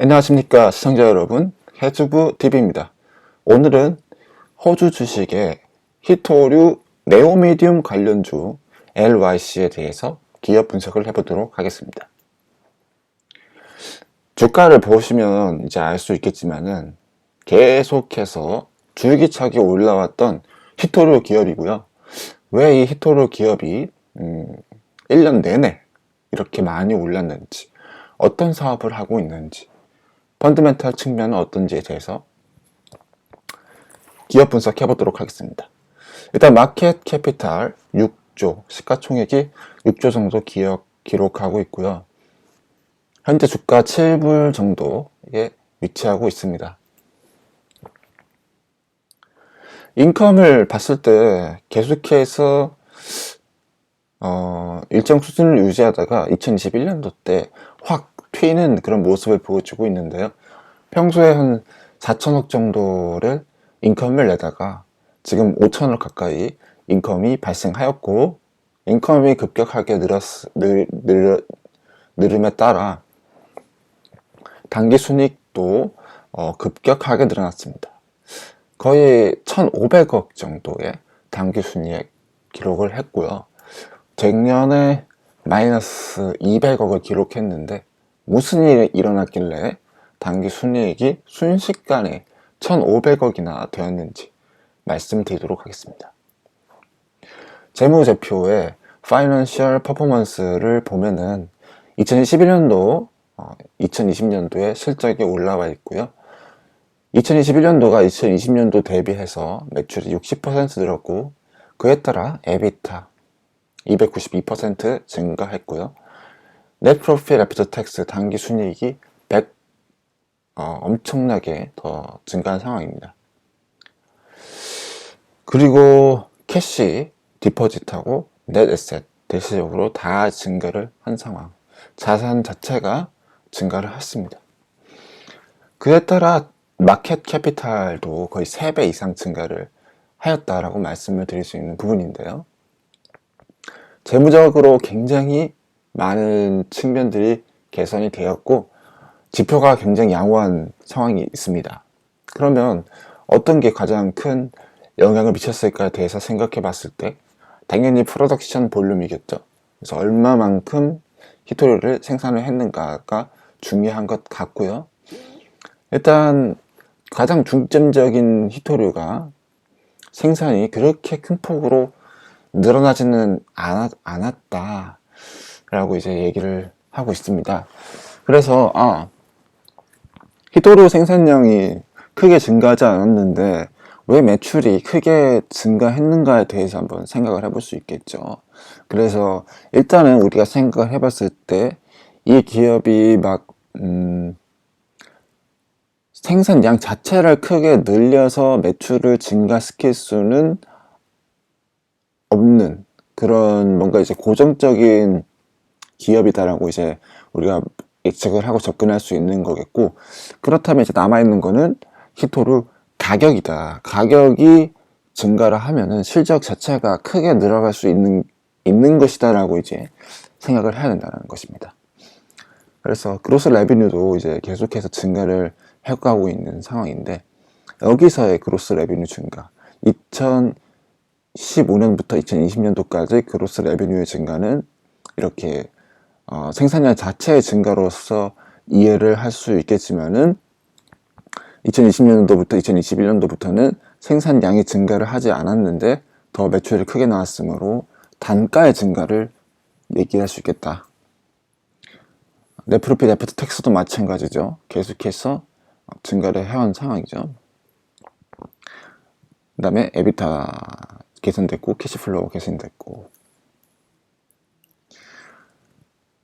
안녕하십니까 시청자 여러분 해주부 TV입니다. 오늘은 호주 주식의 히토류 네오미디움 관련주 LYC에 대해서 기업 분석을 해보도록 하겠습니다. 주가를 보시면 이제 알 수 있겠지만은 계속해서 줄기차게 올라왔던 히토류 기업이고요. 왜 이 히토류 기업이 음, 1년 내내 이렇게 많이 올랐는지 어떤 사업을 하고 있는지 펀드멘탈 측면은 어떤지에 대해서 기업 분석해 보도록 하겠습니다. 일단 마켓 캐피탈 6조, 시가총액이 6조 정도 기억, 기록하고 있고요. 현재 주가 7불 정도에 위치하고 있습니다. 인컴을 봤을 때 계속해서 어, 일정 수준을 유지하다가 2021년도 때 확 튀는 그런 모습을 보여주고 있는데요. 평소에 한 4천억 정도를 인컴을 내다가 지금 5천억 가까이 인컴이 발생하였고 인컴이 급격하게 늘었, 늘, 늘, 늘음에 따라 단기 순이익도 어, 급격하게 늘어났습니다. 거의 1,500억 정도의 단기 순이익 기록을 했고요. 작년에 마이너스 200억을 기록했는데 무슨 일이 일어났길래 단기 순이익이 순식간에 1,500억이나 되었는지 말씀드리도록 하겠습니다. 재무제표의 파이낸셜 퍼포먼스를 보면은 2021년도, 2020년도에 실적이 올라와 있고요. 2021년도가 2020년도 대비해서 매출이 60% 늘었고 그에 따라 에비타 292% 증가했고요. 넷 프로필 애프터 텍스 단기 순이익이 100 어, 엄청나게 더 증가한 상황입니다. 그리고 캐시, 디퍼짓하고 넷 에셋 대체적으로 다 증가를 한 상황. 자산 자체가 증가를 했습니다. 그에 따라 마켓 캐피탈도 거의 3배 이상 증가를 하였다라고 말씀을 드릴 수 있는 부분인데요. 재무적으로 굉장히 많은 측면들이 개선이 되었고 지표가 굉장히 양호한 상황이 있습니다. 그러면 어떤 게 가장 큰 영향을 미쳤을까에 대해서 생각해 봤을 때 당연히 프로덕션 볼륨이겠죠. 그래서 얼마만큼 히토리를 생산을 했는가가 중요한 것 같고요. 일단 가장 중점적인 히토류가 생산이 그렇게 큰 폭으로 늘어나지는 않았, 않았다 라고 이제 얘기를 하고 있습니다. 그래서 아 히토류 생산량이 크게 증가하지 않았는데 왜 매출이 크게 증가했는가에 대해서 한번 생각을 해볼 수 있겠죠. 그래서 일단은 우리가 생각을 해봤을 때 이 기업이 막 음, 생산량 자체를 크게 늘려서 매출을 증가시킬 수는 없는 그런 뭔가 이제 고정적인 기업이다라고 이제 우리가 예측을 하고 접근할 수 있는 거겠고 그렇다면 이제 남아 있는 거는 히토르 가격이다. 가격이 증가를 하면은 실적 자체가 크게 늘어갈 수 있는, 있는 것이다라고 이제 생각을 해야 된다는 것입니다. 그래서 그로스 레비뉴도 이제 계속해서 증가를 해가고 있는 상황인데 여기서의 그로스 레비뉴 증가 2015년부터 2020년도까지 그로스 레비뉴의 증가는 이렇게 어, 생산량 자체의 증가로서 이해를 할 수 있겠지만은 2020년도부터 2021년도부터는 생산량이 증가를 하지 않았는데 더 매출이 크게 나왔으므로 단가의 증가를 얘기할 수 있겠다. 네프로핏 애프터 텍스도 마찬가지죠. 계속해서 증가를 해온 상황이죠. 그 다음에 에비타 개선됐고 캐시플로우 개선됐고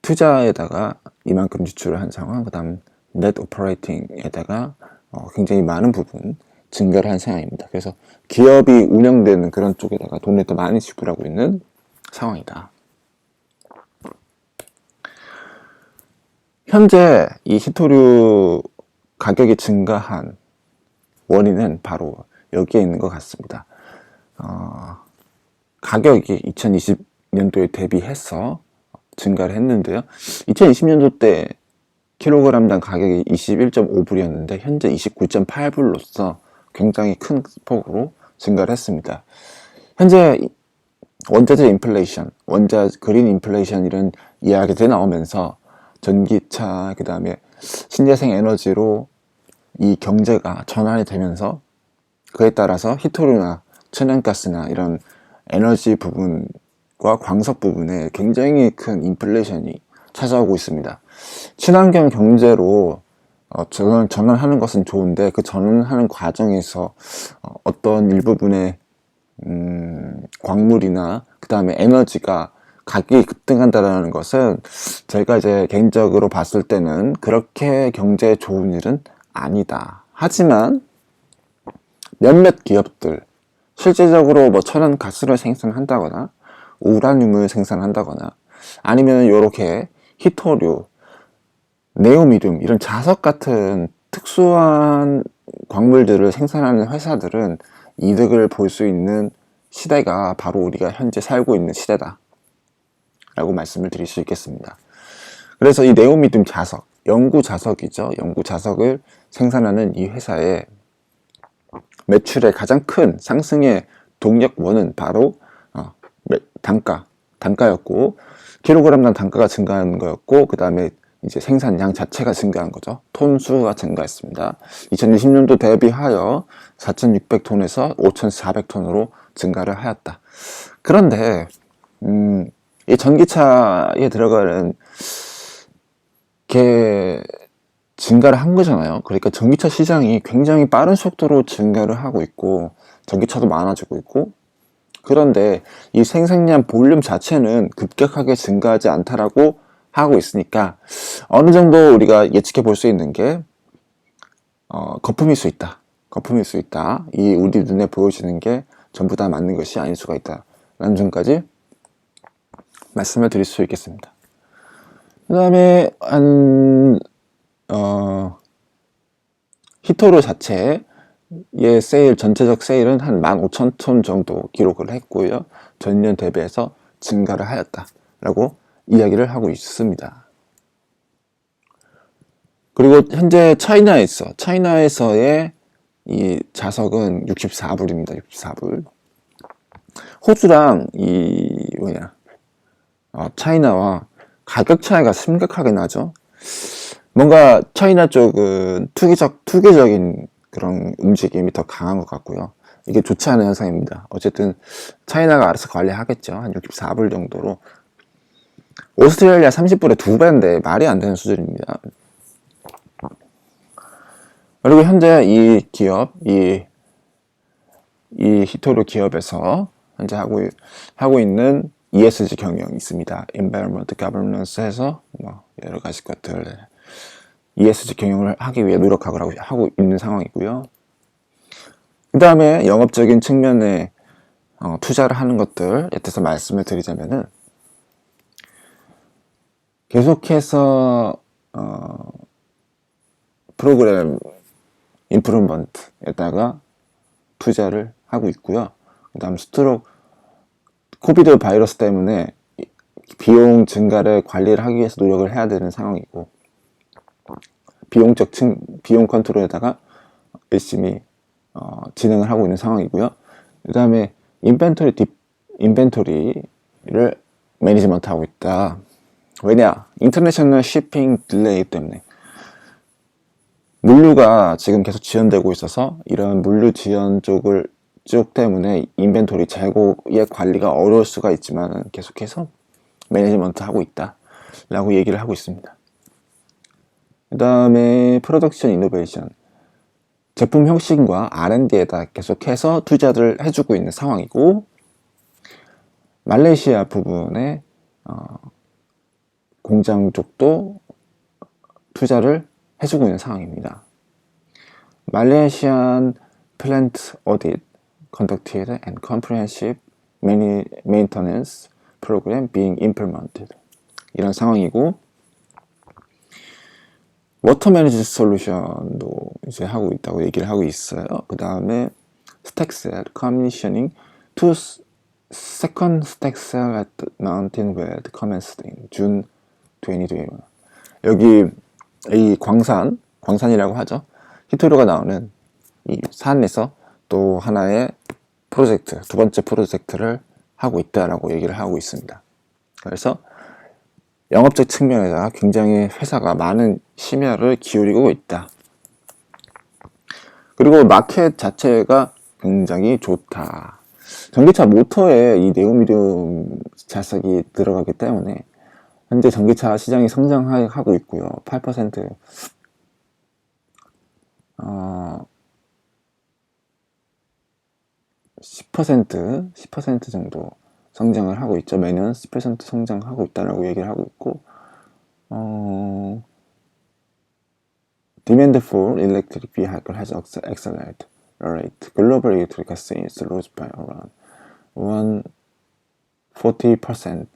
투자에다가 이만큼 지출을 한 상황 그 다음 넷 오퍼레이팅에다가 어, 굉장히 많은 부분 증가를 한 상황입니다. 그래서 기업이 운영되는 그런 쪽에다가 돈을 더 많이 지불하고 있는 상황이다. 현재 이 히토류 가격이 증가한 원인은 바로 여기에 있는 것 같습니다. 어, 가격이 2020년도에 대비해서 증가를 했는데요. 2020년도 때 킬로그램당 가격이 21.5불이었는데 현재 29.8불로서 굉장히 큰 폭으로 증가를 했습니다. 현재 원자재 인플레이션, 원자 그린 인플레이션 이런 이야기들이 나오면서 전기차 그다음에 신재생 에너지로 이 경제가 전환이 되면서 그에 따라서 히토류나 천연가스나 이런 에너지 부분 과 광석 부분에 굉장히 큰 인플레이션이 찾아오고 있습니다. 친환경 경제로 어, 전환, 전환하는 것은 좋은데 그 전환하는 과정에서 어, 어떤 일부분의 음, 광물이나 그 다음에 에너지가 가격이 급등한다라는 것은 제가 이제 개인적으로 봤을 때는 그렇게 경제에 좋은 일은 아니다. 하지만 몇몇 기업들 실제적으로 뭐 천연 가스를 생산한다거나 우라늄을 생산한다거나 아니면 이렇게 히토류, 네오미륨 이런 자석 같은 특수한 광물들을 생산하는 회사들은 이득을 볼 수 있는 시대가 바로 우리가 현재 살고 있는 시대다. 라고 말씀을 드릴 수 있겠습니다. 그래서 이 네오미듐 자석, 영구 자석이죠. 영구 자석을 생산하는 이 회사의 매출의 가장 큰 상승의 동력원은 바로 어, 단가, 단가였고 킬로그램당 단가가 증가한 거였고 그 다음에 이제 생산량 자체가 증가한 거죠. 톤 수가 증가했습니다. 2020년도 대비하여 4,600톤에서 5,400톤으로 증가를 하였다. 그런데 음, 이 전기차에 들어가는 게 증가를 한 거잖아요. 그러니까 전기차 시장이 굉장히 빠른 속도로 증가를 하고 있고 전기차도 많아지고 있고 그런데 이 생산량 볼륨 자체는 급격하게 증가하지 않다라고 하고 있으니까 어느 정도 우리가 예측해 볼 수 있는 게 어, 거품일 수 있다. 거품일 수 있다. 이 우리 눈에 보여지는 게 전부 다 맞는 것이 아닐 수가 있다. 라는 점까지 말씀을 드릴 수 있겠습니다. 그 다음에 한 어, 히토로 자체 의 세일 전체적 세일은 한 15,000톤 정도 기록을 했고요. 전년 대비해서 증가를 하였다라고 이야기를 하고 있습니다. 그리고 현재 차이나에서 차이나에서의 이 자석은 64불입니다. 64불. 호주랑 이 뭐냐 어, 차이나와 가격 차이가 심각하게 나죠. 뭔가 차이나 쪽은 투기적 투기적인 그런 움직임이 더 강한 것 같고요. 이게 좋지 않은 현상입니다. 어쨌든 차이나가 알아서 관리하겠죠. 한 64불 정도로. 오스트레일리아 30불에 두 배인데 말이 안 되는 수준입니다. 그리고 현재 이 기업, 이, 이 히토르 기업에서 현재 하고, 하고 있는 ESG 경영이 있습니다. Environment Governance에서 뭐 여러 가지 것들 ESG 경영을 하기 위해 노력하고 하고 있는 상황이고요. 그 다음에 영업적인 측면에 어, 투자를 하는 것들 에 대해서 말씀을 드리자면은 계속해서 어, 프로그램 인프루먼트에다가 투자를 하고 있고요. 그 다음 스트록 코비드 바이러스 때문에 비용 증가를 관리를 하기 위해서 노력을 해야 되는 상황이고 비용적 층, 비용 컨트롤에다가 열심히 어, 진행을 하고 있는 상황이고요. 그 다음에 인벤토리 딥, 인벤토리를 매니지먼트 하고 있다. 왜냐? 인터내셔널 쉬핑 딜레이 때문에 물류가 지금 계속 지연되고 있어서 이런 물류 지연 쪽을 쪽 때문에 인벤토리 재고의 관리가 어려울 수가 있지만 계속해서 매니지먼트 하고 있다 라고 얘기를 하고 있습니다 그 다음에 프로덕션 이노베이션 제품 혁신과 R&D에다 계속해서 투자를 해주고 있는 상황이고 말레이시아 부분에 어, 공장 쪽도 투자를 해주고 있는 상황입니다. 말레이시안 플랜트 어딧 conducted and comprehensive maintenance program being implemented 이런 상황이고 워터 매니지 솔루션도 이제 하고 있다고 얘기를 하고 있어요. 그 다음에 commissioning to second stack cell at Mountain Weld commenced in June 2021. 여기 이 광산, 광산이라고 하죠. 히토리오가 나오는 이 산에서 또 하나의 프로젝트, 두 번째 프로젝트를 하고 있다라고 얘기를 하고 있습니다. 그래서 영업적 측면에서 굉장히 회사가 많은 심혈을 기울이고 있다. 그리고 마켓 자체가 굉장히 좋다. 전기차 모터에 이 네오미디움 자석이 들어가기 때문에 현재 전기차 시장이 성장하고 있고요. 8% 어, 10% 10% 정도 성장을 하고 있죠. 매년 10% 성장하고 있다라고 얘기를 하고 있고 어, demand for electric vehicle has accelerated rate. Global electric sales rose by around 140%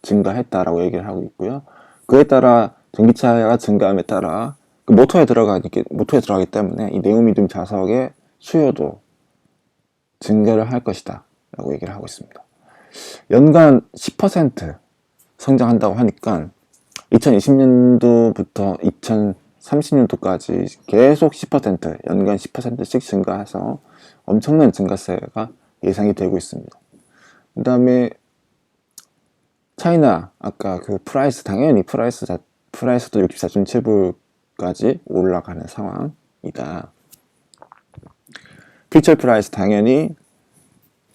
증가했다라고 얘기를 하고 있고요. 그에 따라 전기차가 증가함에 따라 그 모터에 들어가기 모터에 들어가기 때문에 이 네오미듐 자석의 수요도 증가를 할 것이다 라고 얘기를 하고 있습니다. 연간 10% 성장한다고 하니까 2020년도부터 2030년도까지 계속 10% 연간 10%씩 증가해서 엄청난 증가세가 예상이 되고 있습니다. 그 다음에 차이나 아까 그 프라이스 당연히 프라이스 자, 프라이스도 64.7불까지 올라가는 상황이다. 피처 프라이스 당연히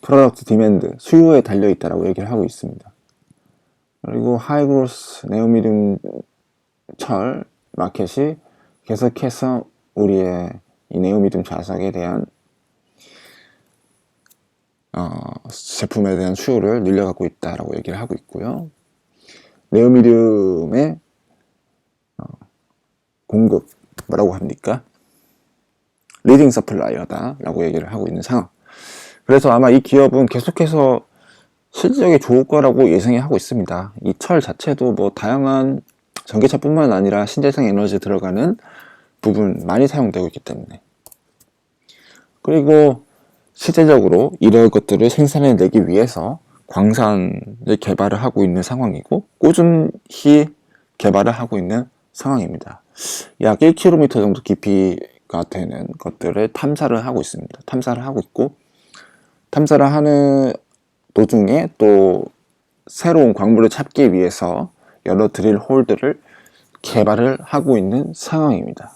프로덕트 디맨드 수요에 달려 있다라고 얘기를 하고 있습니다. 그리고 하이그로스 네오미듐 철 마켓이 계속해서 우리의 이 네오미듐 자석에 대한 어, 제품에 대한 수요를 늘려가고 있다라고 얘기를 하고 있고요. 네오미듐의 어, 공급 뭐라고 합니까? 리딩 서플라이어다 라고 얘기를 하고 있는 상황 그래서 아마 이 기업은 계속해서 실적이 좋을 거라고 예상이 하고 있습니다 이 철 자체도 뭐 다양한 전기차뿐만 아니라 신재생 에너지 들어가는 부분 많이 사용되고 있기 때문에 그리고 실제적으로 이런 것들을 생산해내기 위해서 광산을 개발을 하고 있는 상황이고 꾸준히 개발을 하고 있는 상황입니다. 약 1km 정도 깊이가 되는 것들을 탐사를 하고 있습니다. 탐사를 하고 있고 탐사를 하는 도중에 또 새로운 광물을 찾기 위해서 여러 드릴 홀들을 개발을 하고 있는 상황입니다.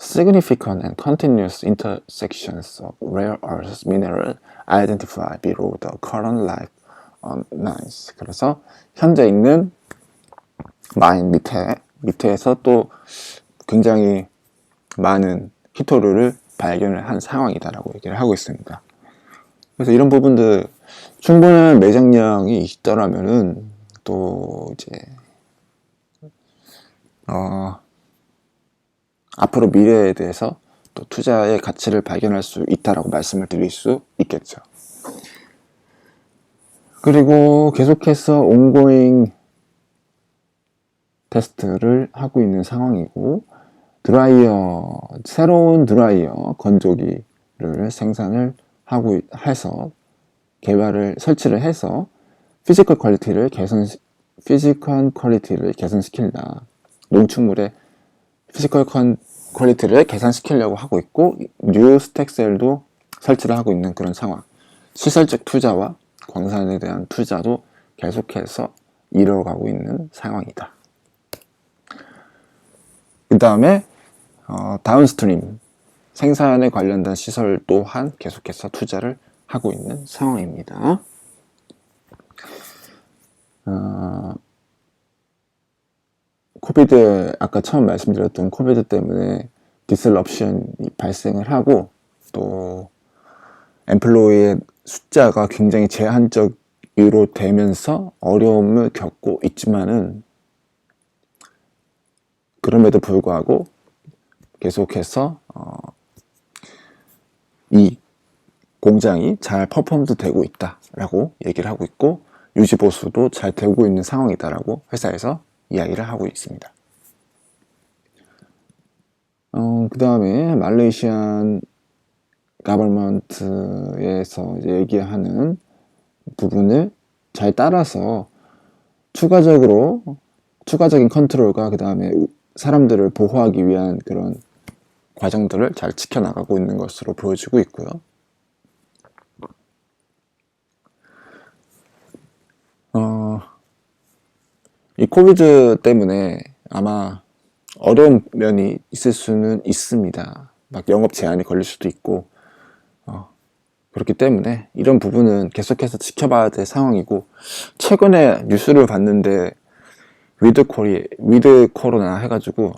significant and continuous intersections of rare earth mineral identified below the current life on lines. 그래서 현재 있는 마인 밑에 밑에서 또 굉장히 많은 히토류를 발견을 한 상황이다라고 얘기를 하고 있습니다. 그래서 이런 부분들 충분한 매장량이 있더라면은 또 이제 어 앞으로 미래에 대해서 또 투자의 가치를 발견할 수 있다라고 말씀을 드릴 수 있겠죠. 그리고 계속해서 온고잉 테스트를 하고 있는 상황이고 드라이어 새로운 드라이어 건조기를 생산을 하고 해서 개발을 설치를 해서 피지컬 퀄리티를 개선 피지컬 퀄리티를 개선시킨다. 농축물의 피지컬 컨 퀄리티를 개선시키려고 하고 있고 뉴 스택셀도 설치를 하고 있는 그런 상황. 시설적 투자와 광산에 대한 투자도 계속해서 이뤄가고 있는 상황이다. 그 다음에 어, 다운스트림 생산에 관련된 시설 또한 계속해서 투자를 하고 있는 상황입니다. 어, 코비드 아까 처음 말씀드렸던 코비드 때문에 디슬럽션이 발생을 하고 또 엠플로이의 숫자가 굉장히 제한적으로 되면서 어려움을 겪고 있지만은 그럼에도 불구하고 계속해서 어, 이 공장이 잘 퍼포먼트 되고 있다라고 얘기를 하고 있고 유지 보수도 잘 되고 있는 상황이다라고 회사에서 이야기를 하고 있습니다. 어, 그 다음에 말레이시안 가버먼트에서 얘기하는 부분을 잘 따라서 추가적으로 추가적인 컨트롤과 그 다음에 사람들을 보호하기 위한 그런 과정들을 잘 지켜나가고 있는 것으로 보여지고 있고요. 어, 이 코비드 때문에 아마 어려운 면이 있을 수는 있습니다. 막 영업 제한이 걸릴 수도 있고, 어, 그렇기 때문에 이런 부분은 계속해서 지켜봐야 될 상황이고, 최근에 뉴스를 봤는데, 위드 코리, 위드 코로나 해가지고,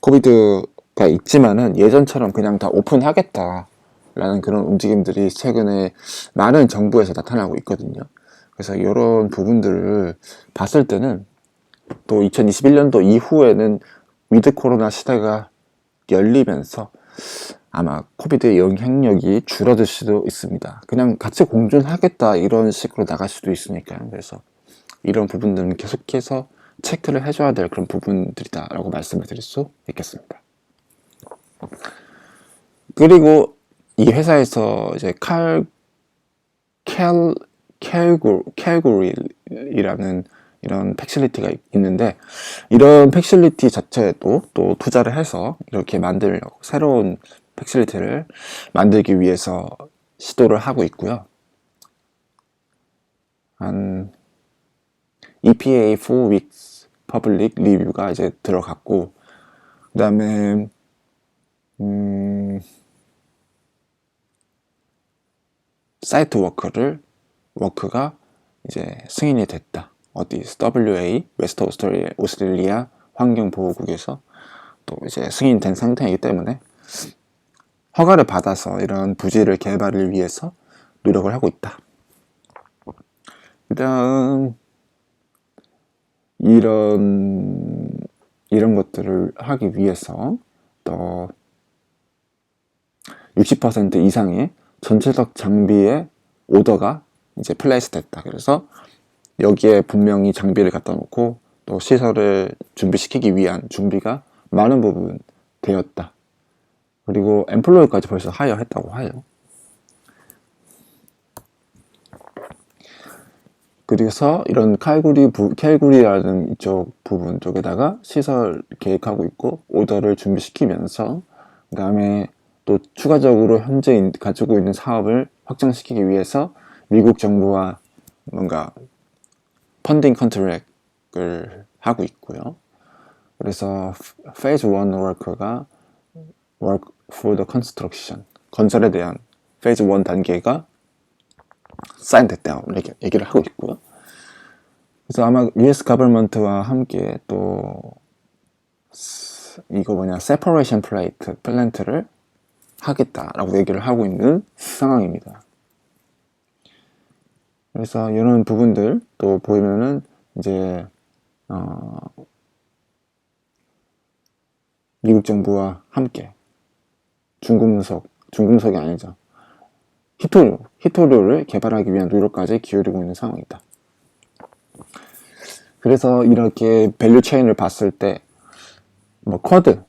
코비드 가 있지만은 예전처럼 그냥 다 오픈하겠다. 라는 그런 움직임들이 최근에 많은 정부에서 나타나고 있거든요. 그래서 이런 부분들을 봤을 때는 또 2021년도 이후에는 위드 코로나 시대가 열리면서 아마 코비드의 영향력이 줄어들 수도 있습니다. 그냥 같이 공존하겠다 이런 식으로 나갈 수도 있으니까요. 그래서 이런 부분들은 계속해서 체크를 해줘야 될 그런 부분들이다라고 말씀을 드릴 수 있겠습니다. 그리고 이 회사에서 이제 칼, 캘, 캘고, 캘고리라는 이런 팩실리티가 있는데 이런 팩실리티 자체도 또 투자를 해서 이렇게 만들려고 새로운 팩실리티를 만들기 위해서 시도를 하고 있고요. 한 EPA 4 weeks public review가 이제 들어갔고 그 다음에 음, 사이트 워크를 워크가 이제 승인이 됐다. 어디 WA 웨스트 오스트레일리아, 오스트레일리아 환경보호국에서 또 이제 승인된 상태이기 때문에 허가를 받아서 이런 부지를 개발을 위해서 노력을 하고 있다. 그다음 이런 이런 것들을 하기 위해서 또 60% 이상의 전체적 장비의 오더가 이제 플레이스 됐다. 그래서 여기에 분명히 장비를 갖다 놓고 또 시설을 준비시키기 위한 준비가 많은 부분 되었다. 그리고 엠플로이까지 벌써 하여했다고 해요. 그래서 이런 칼구리 부, 캘구리라는 이쪽 부분 쪽에다가 시설 계획하고 있고 오더를 준비시키면서 그 다음에 또 추가적으로 현재 가지고 있는 사업을 확장시키기 위해서 미국 정부와 뭔가 펀딩 컨트랙을 하고 있고요. 그래서 페이즈 1 워크가 work for the construction 건설에 대한 페이즈 1 단계가 사인 됐다고 이렇게 얘기를 하고 있고요. 그래서 아마 US 가버먼트와 함께 또 이거 뭐냐 세퍼레이션 플레이트 플랜트를 하겠다라고 얘기를 하고 있는 상황입니다. 그래서 이런 부분들 또 보이면은 이제 어 미국 정부와 함께 중금속, 중금속이 아니죠. 히토류, 히토류를 개발하기 위한 노력까지 기울이고 있는 상황이다. 그래서 이렇게 밸류 체인을 봤을 때, 뭐, 쿼드,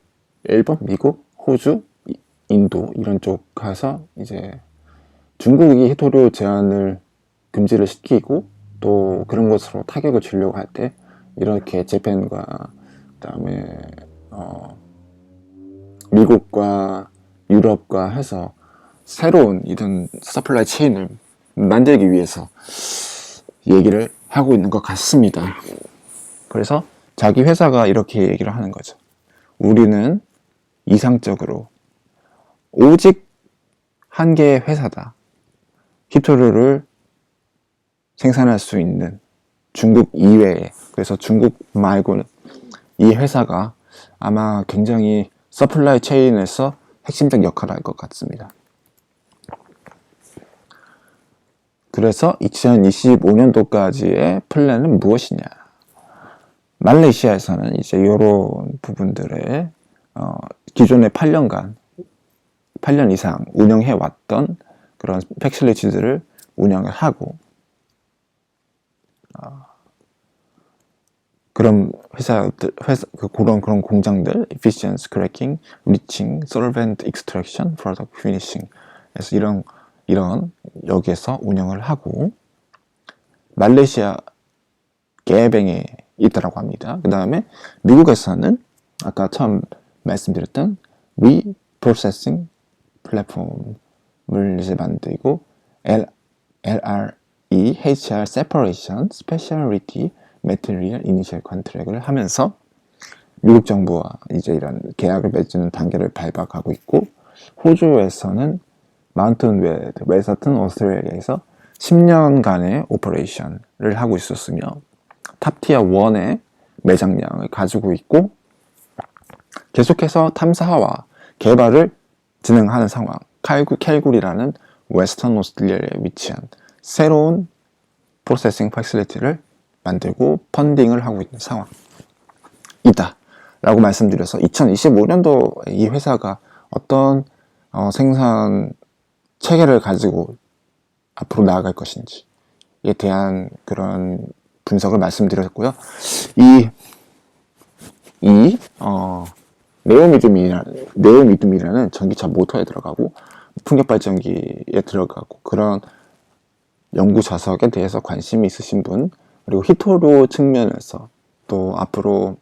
일본, 미국, 호주, 인도, 이런 쪽 가서 이제 중국이 히토류 제한을 금지를 시키고 또 그런 것으로 타격을 주려고 할 때 이렇게 재팬과 그다음에 어 미국과 유럽과 해서 새로운 이런 서플라이 체인을 만들기 위해서 얘기를 하고 있는 것 같습니다. 그래서 자기 회사가 이렇게 얘기를 하는 거죠. 우리는 이상적으로 오직 한 개의 회사다. 히토류를 생산할 수 있는 중국 이외에 그래서 중국 말고는 이 회사가 아마 굉장히 서플라이 체인에서 핵심적 역할을 할 것 같습니다. 그래서 2025년도까지의 플랜은 무엇이냐? 말레이시아에서는 이제 이런 부분들의 어, 기존의 8년간 8년 이상 운영해 왔던 그런 팩실리티들을 운영을 하고 어, 그런 회사들, 회사, 그 그런 그런 공장들, efficiency cracking, leaching, solvent extraction, product finishing, 그래서 이런 이런 여기에서 운영을 하고 말레이시아 개뱅의 있다라고 합니다. 그 다음에 미국에서는 아까 처음 말씀드렸던 Reprocessing 플랫폼을 이제 만들고 L, LRE, HR Separation, Specialty Material Initial Contract을 하면서 미국 정부와 이제 이런 계약을 맺는 단계를 밟아가고 있고 호주에서는 마운튼 웨드, 웨스턴 오스트레일리아에서 10년간의 오퍼레이션을 하고 있었으며 탑티어 1의 매장량을 가지고 있고 계속해서 탐사와 개발을 진행하는 상황. 칼구, 캘굴이라는 웨스턴 오스트레일리아에 위치한 새로운 프로세싱 패실리티를 만들고 펀딩을 하고 있는 상황이다. 라고 말씀드려서 2025년도 이 회사가 어떤 어, 생산 체계를 가지고 앞으로 나아갈 것인지에 대한 그런 분석을 말씀드렸고요. 이, 이, 어, 네오미듬이라는, 네오미듬이라는 전기차 모터에 들어가고, 풍력 발전기에 들어가고, 그런 연구 자석에 대해서 관심이 있으신 분, 그리고 히토로 측면에서 또 앞으로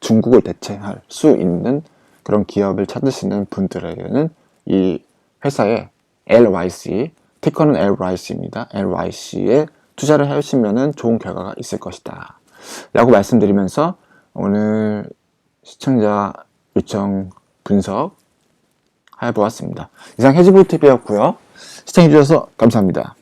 중국을 대체할 수 있는 그런 기업을 찾으시는 분들에게는 이 회사의 LYC, 티커는 LYC입니다. LYC에 투자를 하시면 좋은 결과가 있을 것이다. 라고 말씀드리면서 오늘 시청자 요청 분석 해보았습니다. 이상 해지부 TV였고요. 시청해주셔서 감사합니다.